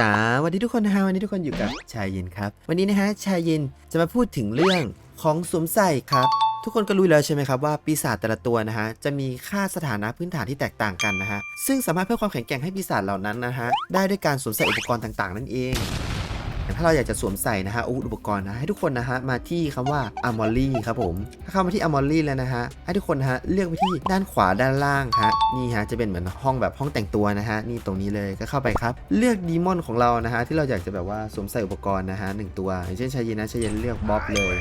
จ๋าวันนี้ทุกคนนะฮะวันนี้ทุกคนอยู่กับชายเย็นครับ วันนี้นะฮะชายเย็นจะมาพูดถึงเรื่องของสวมใส่ครับ ทุกคนก็รู้แล้วใช่ไหมครับว่าปีศาจแต่ละตัวนะฮะจะมีค่าสถานะพื้นฐานที่แตกต่างกันนะฮะซึ่งสามารถเพิ่มความแข็งแกร่งให้ปีศาจเหล่านั้นนะฮะได้ด้วยการสวมใส่อุปกรณ์ต่างๆ นั่นเองอย่าง ถ้าเราอยากจะสวมใส่นะฮะอาวุธอุปกรณ์นะให้ทุกคนนะฮะมาที่คำว่า Armory ครับผม ถ้าเข้ามาที่ Armory แล้วนะฮะให้ทุกคนนะฮะเลือกไปที่ด้านขวาด้านล่างฮะนี่ฮะจะเป็นเหมือนห้องแบบห้องแต่งตัวนะฮะนี่ตรงนี้เลยก็เข้าไปครับ เลือกดีมอนของเรานะฮะที่เราอยากจะแบบว่าสวมใส่อุปกรณ์นะฮะหนึ่งตัวอย่างเช่นชายเย็นนะชายเย็นเลือกบ๊อบเลย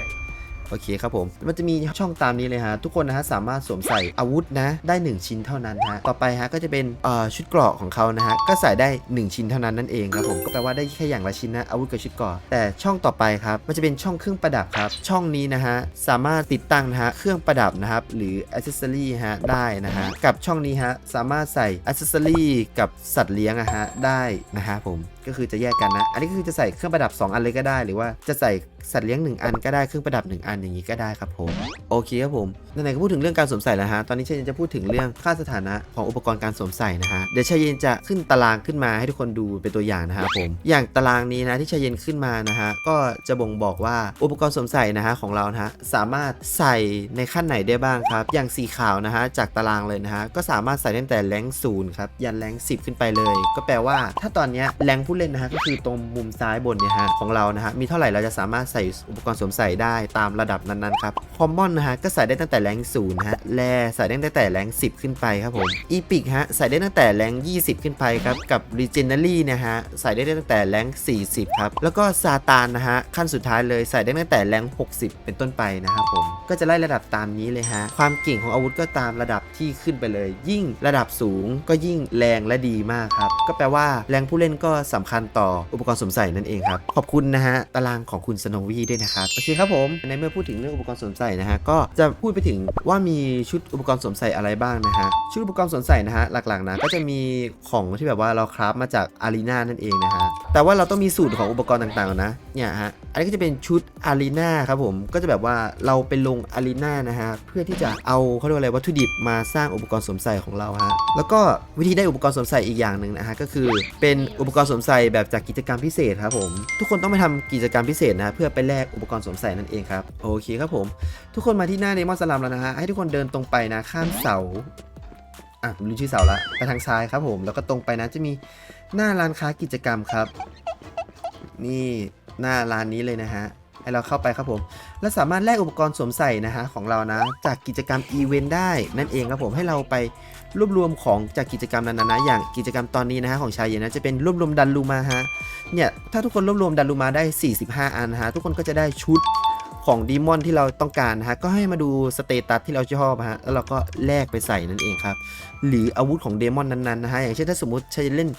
โอเคครับผม มันจะมีช่องตามนี้เลยฮะ ทุกคนนะฮะสามารถสวมใส่อาวุธนะ ได้ 1 ชิ้นเท่านั้นฮะ ต่อไปฮะก็จะเป็นเอ่อชุดเกราะของเขานะฮะ ก็ใส่ได้ 1 ชิ้นเท่านั้นนั่นเองครับผม ก็แปลว่าได้แค่อย่างละชิ้นนะอาวุธกับชุดเกราะ แต่ช่องต่อไปครับ มันจะเป็นช่องเครื่องประดับครับ ช่องนี้นะฮะสามารถติดตั้งนะฮะเครื่องประดับนะครับหรืออ c เซสซอรี่ฮะได้นะฮะ กับช่องนี้ฮะสามารถใส่อ c เซสซอรี่กับสัตว์เลี้ยงอะฮะได้นะฮะผมก็คือจะแยกกันนะ อันนี้ก็คือจะใส่เครื่องประดับ 2 อันเลยก็ได้ หรือว่าจะใส่สัตว์เลี้ยง 1 อันก็ได้ เครื่องประดับ 1 อันอย่างนี้ก็ได้ครับผม โอเคครับผมไหนๆก็พูดถึงเรื่องการสวมใส่แล้วฮะ ตอนนี้ชายเย็นจะพูดถึงเรื่องค่าสถานะของอุปกรณ์การสวมใส่นะฮะ เดี๋ยวชายเย็นจะขึ้นตารางขึ้นมาให้ทุกคนดูเป็นตัวอย่างนะฮะผม อย่างตารางนี้นะที่ชายเย็นขึ้นมานะฮะ ก็จะบ่งบอกว่าอุปกรณ์สวมใส่นะฮะของเรานะฮะสามารถใส่ในขั้นไหนได้บ้างครับ อย่างสีขาวนะฮะจากตารางเลยนะฮะ ก็สามารถใส่ตั้งแต่แรงศูนย์ครับ ยันแรงสิบขึ้นไปเลย ก็แปลว่าถ้าตอนนี้แรงผู้เล่นนะฮะก็คือตรงมุมซ้ายบนเนี่ยฮะของเรานะฮะมีเท่าไหร่เราจะสามารถใส่อุปกรณ์สวมใส่ได้ตามระดับนั้นๆครับคอมมอนนะฮะก็ใส่ได้ตั้งแต่แรงศูนย์ฮะแลใส่ได้ตั้งแต่แรง10 ขึ้นไปครับผมอีพิกฮะใส่ได้ตั้งแต่แรง20 ขึ้นไปครับกับ r e g e n a r y นะฮะใส่ได้ตั้งแต่แรง40ครับแล้วก็ซาตานนะฮะขั้นสุดท้ายเลยใส่ได้ตั้งแต่แรง60 เป็นต้นไปนะครับผมก็จะไล่ระดับตามนี้เลยฮะความเก่งของอาวุธก็ตามระดับที่ขึ้นไปเลย ยิ่งระดับสูงก็ยิ่งแรงและดีมากครับก็แปลว่าแรงผู้เล่นก็สำคัญต่ออุปกรณ์สวมใส่นั่นเองครับ ขอบคุณนะฮะตารางของคุณสโนวี่ด้วยนะครับโอเคครับผมในเมื่อพูดถึงเรื่องอุปกรณ์สวมใส่นะฮะก็จะพูดไปถึงว่ามีชุดอุปกรณ์สวมใส่อะไรบ้างนะฮะชุดอุปกรณ์สวมใส่นะฮะหลักๆนะก็จะมีของที่แบบว่าเราคราฟมาจากอารีนานั่นเองนะฮะแต่ว่าเราต้องมีสูตรของอุปกรณ์ต่างๆนะเนี่ยฮะอันนี้ก็จะเป็นชุดอารีนาครับผมก็จะแบบว่าเราไปลงอารีนานะฮะเพื่อที่จะเอาเขาเรียกว่าอะไรวัตถุดิบมาสร้างอุปกรณ์สวมใส่ของเราฮะแล้วก็วิธีได้อุปกรณ์สวมใส่อีกอย่างหนึ่งนะฮะก็คือเป็นอุปกรณ์สวมใส่แบบจากกิจกรรมพิเศษครับผม ทุกคนต้องไปทำกิจกรรมพิเศษนะเพื่อไปแลกอุปกรณ์สวมใส่นั่นเองครับโอเคครับผม ทุกคนมาที่หน้าเดมอนสลัมแล้วนะฮะให้ทุกคนเดินตรงไปนะข้ามเสาอะผมลืมชื่อเสาละไปทางซ้ายครับผมแล้วก็ตรงไปนะจะมีหน้าร้านค้ากิจกรรมครับ นี่หน้าร้านนี้เลยนะฮะให้เราเข้าไปครับผม และสามารถแลกอุปกรณ์สวมใส่นะฮะของเรานะ จากกิจกรรมอีเวนต์ได้นั่นเองครับผมให้เราไปรวบรวมของจากกิจกรรมนั้นๆนะอย่างกิจกรรมตอนนี้นะฮะของชายเย็นนะจะเป็นรวบรวมดันลูมาฮะเนี่ยถ้าทุกคนรวบรวมดันลูมาได้ 45 อันนะฮะทุกคนก็จะได้ชุด ของดีมอนที่เราต้องการนะฮะก็ให้มาดูสเตตัสที่เราชอบฮะแล้วเราก็แลกไปใส่นั่นเองครับ หรืออาวุธของเดมอนนั้นๆนะฮะอย่างเช่นถ้าสมมติใชัยเล่น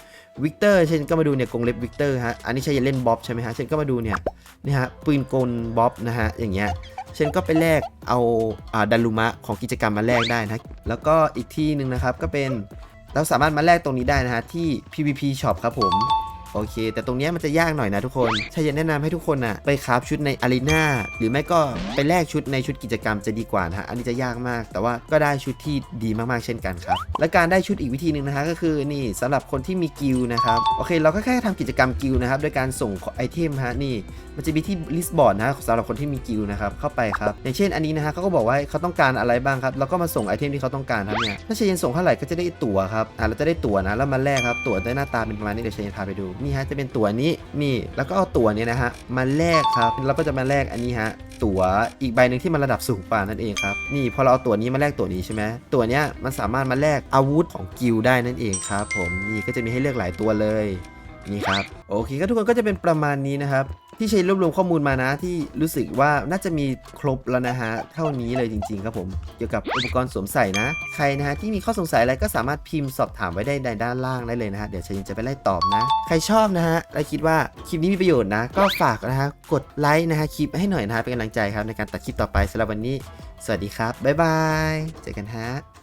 วิกเตอร์เช่นก็มาดูเนี่ยกรงเล็บวิกเตอร์ฮะอันนี้ใชัยเล่นบ๊อบใช่ไหมฮะเช่นก็มาดูเนี่ยนี่ฮะปืนกลบ๊อบนะฮะอย่างเงี้ยเช่นก็ไปแลกเอาอ่าดันลูมะของกิจกรรมมาแลกได้นะแล้วก็อีกที่หนึ่งนะครับก็เป็นเราสามารถมาแลกตรงนี้ได้นะฮะที่ PVP Shop ครับผม โอเค แต่ตรงนี้มันจะยากหน่อยนะทุกคนชายเย็นแนะนำให้ทุกคนนะไปคราฟชุดในอารีนาหรือไม่ก็ไปแลกชุดในชุดกิจกรรมจะดีกว่านะฮะอันนี้จะยากมาก แต่ว่าก็ได้ชุดที่ดีมากๆเช่นกันครับและการได้ชุดอีกวิธีหนึ่งนะฮะก็คือนี่สำหรับคนที่มีกิลนะครับโอเค เราก็แค่ทำกิจกรรมกิลนะครับโดยการส่งไอเทมฮะนี่มันจะมีที่ลิสต์บอร์ดนะสำหรับคนที่มีกิลนะครับเข้าไปครับอย่างเช่นอันนี้นะฮะเขาก็บอกว่าเขาต้องการอะไรบ้างครับแล้วก็มาส่งไอเทมที่เขาต้องการครับเนี่ยถ้าเชยเยนส่งเท่าไหร่ก็จะได้ตั๋วครับอ่าเราจะได้ตั๋วนะแล้วมาแลกครับตั๋วได้หน้าตาเป็นประมาณนี้เดี๋ยวเชยเยนพาไปดูนี่ฮะจะเป็นตั๋วนี้นี่แล้วก็เอาตั๋วเนี้นะฮะมาแลกครับแล้วก็จะมาแลกอันนี้ฮะตั๋วอีกใบหนึ่งที่มันระดับสูงกว่านั่นเองครับนี่พอเราเอาตั๋วนี้มาแลกตั๋วนี้ใช่ไหมตั๋วเนี้ยมันสามารถมาแลกอาวุธของกิลได้นั่นเองครับผมนี่ก็จะมีให้เลือกหลายตัวเลยนี่ครับโอเคก็ทุกคนก็จะเป็นประมาณนี้นะครับ ที่ใช้รวบรวมข้อมูลมานะ ที่รู้สึกว่าน่าจะมีครบแล้วนะฮะ เท่านี้เลยจริงๆครับผมเกี่ยวกับอุปกรณ์สวมใส่นะ ใครนะฮะที่มีข้อสงสัยอะไรก็สามารถพิมพ์สอบถามไว้ได้ในด้านล่างได้เลยนะฮะเดี๋ยวเชนจะไปไล่ตอบนะ ใครชอบนะฮะและคิดว่าคลิปนี้มีประโยชน์นะ ก็ฝากนะฮะกดไลค์นะฮะคลิปให้หน่อยนะฮะเป็นกำลังใจครับในการตัดคลิปต่อไปสำหรับวันนี้ สวัสดีครับบ๊ายบายเจอกันฮะ